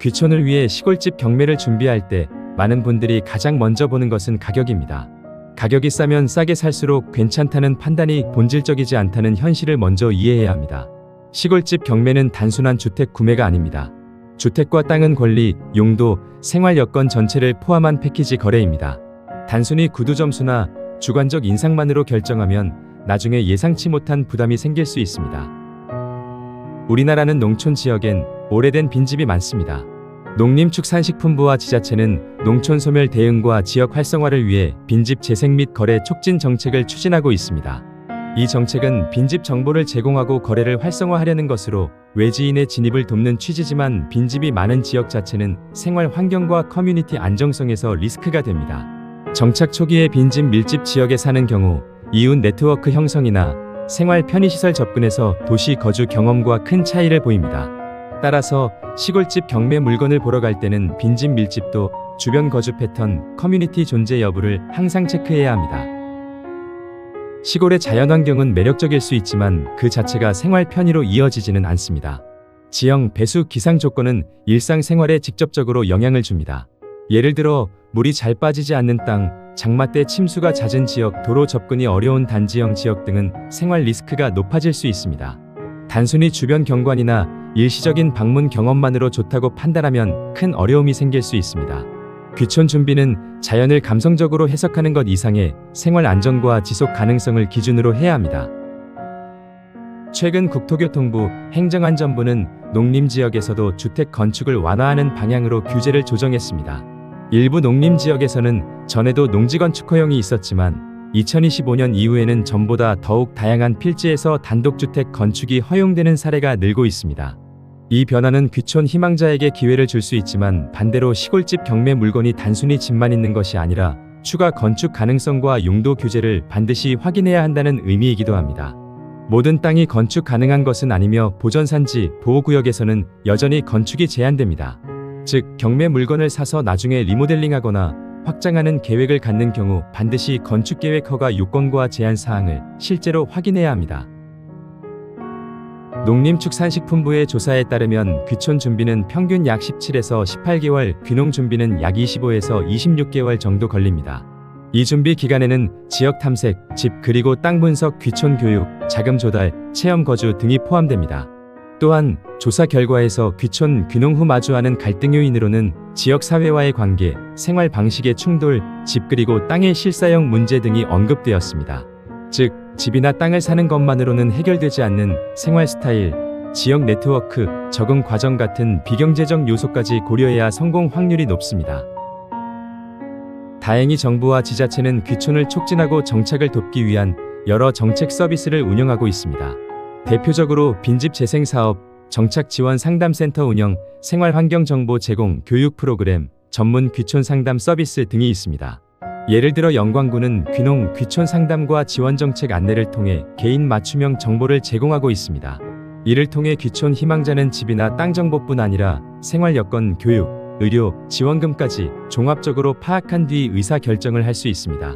귀촌을 위해 시골집 경매를 준비할 때 많은 분들이 가장 먼저 보는 것은 가격입니다. 가격이 싸면 싸게 살수록 괜찮다는 판단이 본질적이지 않다는 현실을 먼저 이해해야 합니다. 시골집 경매는 단순한 주택 구매가 아닙니다. 주택과 땅은 권리, 용도, 생활 여건 전체를 포함한 패키지 거래입니다. 단순히 구두 점수나 주관적 인상만으로 결정하면 나중에 예상치 못한 부담이 생길 수 있습니다. 우리나라는 농촌 지역엔 오래된 빈집이 많습니다. 농림축산식품부와 지자체는 농촌 소멸 대응과 지역 활성화를 위해 빈집 재생 및 거래 촉진 정책을 추진하고 있습니다. 이 정책은 빈집 정보를 제공하고 거래를 활성화하려는 것으로 외지인의 진입을 돕는 취지지만 빈집이 많은 지역 자체는 생활 환경과 커뮤니티 안정성에서 리스크가 됩니다. 정착 초기에 빈집 밀집 지역에 사는 경우 이웃 네트워크 형성이나 생활 편의시설 접근에서 도시 거주 경험과 큰 차이를 보입니다. 따라서 시골집 경매 물건을 보러 갈 때는 빈집 밀집도 주변 거주 패턴, 커뮤니티 존재 여부를 항상 체크해야 합니다. 시골의 자연환경은 매력적일 수 있지만 그 자체가 생활 편의로 이어지지는 않습니다. 지형, 배수, 기상 조건은 일상생활에 직접적으로 영향을 줍니다. 예를 들어 물이 잘 빠지지 않는 땅, 장마 때 침수가 잦은 지역, 도로 접근이 어려운 단지형 지역 등은 생활 리스크가 높아질 수 있습니다. 단순히 주변 경관이나 일시적인 방문 경험만으로 좋다고 판단하면 큰 어려움이 생길 수 있습니다. 귀촌 준비는 자연을 감성적으로 해석하는 것 이상의 생활 안전과 지속 가능성을 기준으로 해야 합니다. 최근 국토교통부 행정안전부는 농림지역에서도 주택 건축을 완화하는 방향으로 규제를 조정했습니다. 일부 농림지역에서는 전에도 농지건축 허용이 있었지만 2025년 이후에는 전보다 더욱 다양한 필지에서 단독주택 건축이 허용되는 사례가 늘고 있습니다. 이 변화는 귀촌 희망자에게 기회를 줄 수 있지만 반대로 시골집 경매 물건이 단순히 집만 있는 것이 아니라 추가 건축 가능성과 용도 규제를 반드시 확인해야 한다는 의미이기도 합니다. 모든 땅이 건축 가능한 것은 아니며 보전산지, 보호구역에서는 여전히 건축이 제한됩니다. 즉, 경매 물건을 사서 나중에 리모델링하거나 확장하는 계획을 갖는 경우 반드시 건축계획 허가 요건과 제한 사항을 실제로 확인해야 합니다. 농림축산식품부의 조사에 따르면 귀촌 준비는 평균 약 17에서 18개월, 귀농 준비는 약 25에서 26개월 정도 걸립니다. 이 준비 기간에는 지역 탐색, 집 그리고 땅 분석, 귀촌 교육, 자금 조달, 체험 거주 등이 포함됩니다. 또한 조사 결과에서 귀촌, 귀농 후 마주하는 갈등 요인으로는 지역 사회와의 관계, 생활 방식의 충돌, 집 그리고 땅의 실사형 문제 등이 언급되었습니다. 즉, 집이나 땅을 사는 것만으로는 해결되지 않는 생활 스타일, 지역 네트워크, 적응 과정 같은 비경제적 요소까지 고려해야 성공 확률이 높습니다. 다행히 정부와 지자체는 귀촌을 촉진하고 정착을 돕기 위한 여러 정책 서비스를 운영하고 있습니다. 대표적으로 빈집 재생 사업, 정착 지원 상담센터 운영, 생활 환경 정보 제공, 교육 프로그램, 전문 귀촌 상담 서비스 등이 있습니다. 예를 들어 영광구는 귀농, 귀촌 상담과 지원 정책 안내를 통해 개인 맞춤형 정보를 제공하고 있습니다. 이를 통해 귀촌 희망자는 집이나 땅 정보뿐 아니라 생활 여건, 교육, 의료, 지원금까지 종합적으로 파악한 뒤 의사 결정을 할 수 있습니다.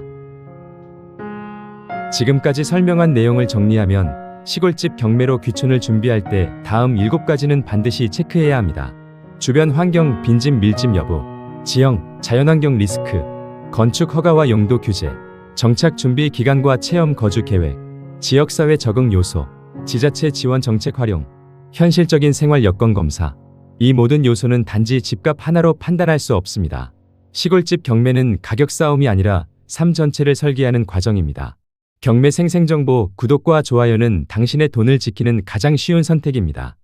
지금까지 설명한 내용을 정리하면 시골집 경매로 귀촌을 준비할 때 다음 7가지는 반드시 체크해야 합니다. 주변 환경, 빈집 밀집 여부, 지형, 자연환경 리스크, 건축 허가와 용도 규제, 정착 준비 기간과 체험 거주 계획, 지역사회 적응 요소, 지자체 지원 정책 활용, 현실적인 생활 여건 검사. 이 모든 요소는 단지 집값 하나로 판단할 수 없습니다. 시골집 경매는 가격 싸움이 아니라 삶 전체를 설계하는 과정입니다. 경매 생생정보 구독과 좋아요는 당신의 돈을 지키는 가장 쉬운 선택입니다.